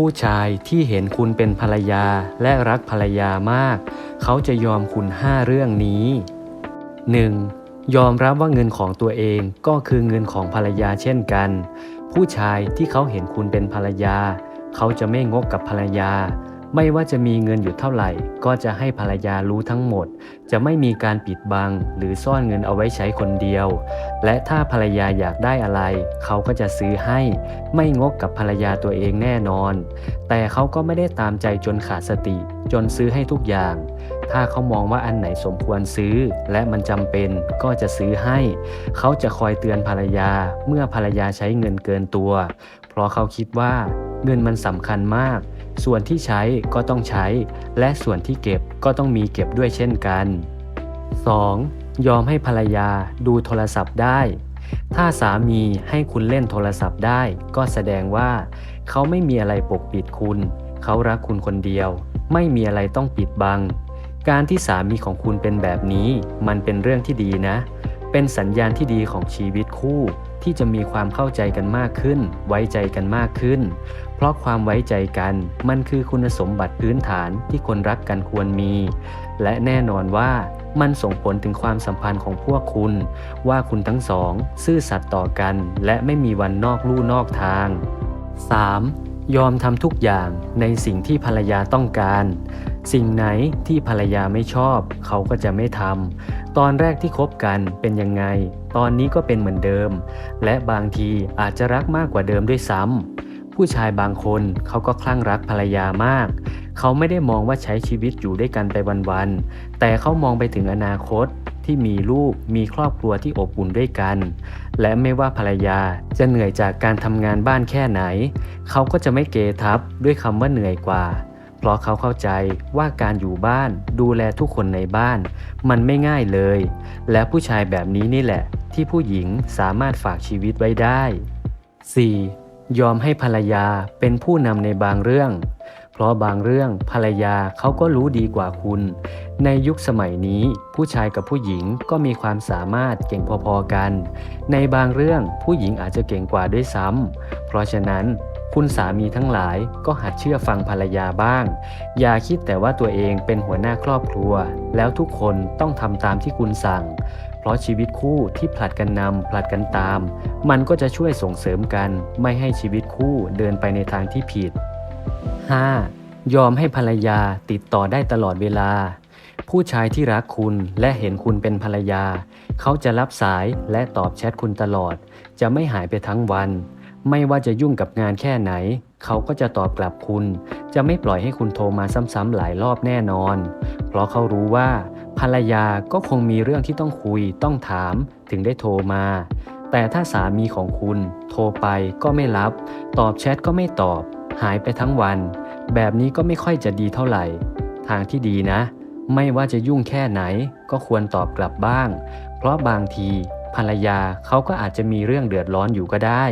ผู้ชายที่เห็นคุณเป็นภรรยาและรักภรรยามาก เขาจะยอมคุณห้าเรื่องนี้ 1. ยอมรับว่าเงินของตัวเองก็คือเงินของภรรยาเช่นกัน ผู้ชายที่เขาเห็นคุณเป็นภรรยา เขาจะไม่งกกับภรรยา ไม่ว่าจะมีเงินอยู่เท่าไหร่ ก็จะให้ภรรยารู้ทั้งหมด จะไม่มีการปิดบัง หรือซ่อนเงินเอาไว้ใช้คนเดียว และถ้าภรรยาอยากได้อะไร เขาก็จะซื้อให้ ไม่งกกับภรรยาตัวเองแน่นอน แต่เขาก็ไม่ได้ตามใจจนขาดสติ จนซื้อให้ทุกอย่าง ถ้าเขามองว่าอันไหนสมควรซื้อ และมันจำเป็นก็จะซื้อให้ เขาจะคอยเตือนภรรยาเมื่อภรรยาใช้เงินเกินตัว เพราะเขาคิดว่า เงินมันสำคัญมาก ส่วนที่ใช้ก็ต้องใช้ และส่วนที่เก็บก็ต้องมีเก็บด้วยเช่นกัน 2. ยอมให้ภรรยาดูโทรศัพท์ได้ ถ้าสามีให้คุณเล่นโทรศัพท์ได้ ก็แสดงว่า เขาไม่มีอะไรปกปิดคุณ เขารักคุณคนเดียว ไม่มีอะไรต้องปิดบัง การที่สามีของคุณเป็นแบบนี้ มันเป็นเรื่องที่ดีนะ เป็นสัญญาณที่ดีของชีวิตคู่ที่จะมีความเข้าใจกันมากขึ้น ไว้ใจกันมากขึ้น เพราะความไว้ใจกันมันคือคุณสมบัติพื้นฐานที่คนรักกันควรมี และแน่นอนว่ามันส่งผลถึงความสัมพันธ์ของพวกคุณ ว่าคุณทั้งสอง ซื่อสัตย์ต่อกัน และไม่มีวันนอกลู่นอกทาง 3. ยอมทำทุกอย่างในสิ่งที่ภรรยาต้องการ สิ่งไหนที่ภรรยาไม่ชอบ เขาก็จะไม่ทำตอนแรกที่คบกันเป็นยังไง ตอนนี้ก็เป็นเหมือนเดิม และบางทีอาจจะรักมากกว่าเดิมด้วยซ้ำ ผู้ชายบางคนเขาก็คลั่งรักภรรยามาก เขาไม่ได้มองว่าใช้ชีวิตอยู่ด้วยกันไปวันๆ แต่เขามองไปถึงอนาคตที่มีลูกมีครอบครัวที่อบอุ่นด้วยกัน และไม่ว่าภรรยาจะเหนื่อยจากการทำงานบ้านแค่ไหน เขาก็จะไม่เกทับด้วยคำว่าเหนื่อยกว่า เพราะเขาเข้าใจว่าการอยู่บ้านดูแลทุกคนในบ้าน มันไม่ง่ายเลย และผู้ชายแบบนี้นี่แหละ ที่ผู้หญิงสามารถฝากชีวิตไว้ได้ 4. ยอมให้ภรรยาเป็นผู้นำในบางเรื่อง เพราะบางเรื่องภรรยาเขาก็รู้ดีกว่าคุณ ในยุคสมัยนี้ผู้ชายกับผู้หญิงก็มีความสามารถเก่งพอๆกัน ในบางเรื่องผู้หญิงอาจจะเก่งกว่าด้วยซ้ำเพราะฉะนั้นคุณสามีทั้งหลายก็หัดเชื่อฟังภรรยาบ้าง อย่าคิดแต่ว่าตัวเองเป็นหัวหน้าครอบครัว แล้วทุกคนต้องทำตามที่คุณสั่ง ราะชีวิตคู่ที่ผลัดกันนำผลัดกันตาม มันก็จะช่วยส่งเสริมกันไม่ให้ชีวิตคู่เดินไปในทางที่ผิด 5. ยอมให้ภรรยาติดต่อได้ตลอดเวลา ผู้ชายที่รักคุณและเห็นคุณเป็นภรรยา เขาจะรับสายและตอบแชทคุณตลอด จะไม่หายไปทั้งวัน ไม่ว่าจะยุ่งกับงานแค่ไหน เขาก็จะตอบกลับคุณ จะไม่ปล่อยให้คุณโทรมาซ้ำๆหลายรอบแน่นอน เพราะเขารู้ว่า ภรรยาก็คงมีเรื่องที่ต้องคุยต้องถามถึงได้โทรมา แต่ถ้าสามีของคุณโทรไปก็ไม่รับ ตอบแชทก็ไม่ตอบ หายไปทั้งวัน แบบนี้ก็ไม่ค่อยจะดีเท่าไหร่ ทางที่ดีนะ ไม่ว่าจะยุ่งแค่ไหน ก็ควรตอบกลับบ้าง เพราะบางทีภรรยาเขาก็อาจจะมีเรื่องเดือดร้อนอยู่ก็ได้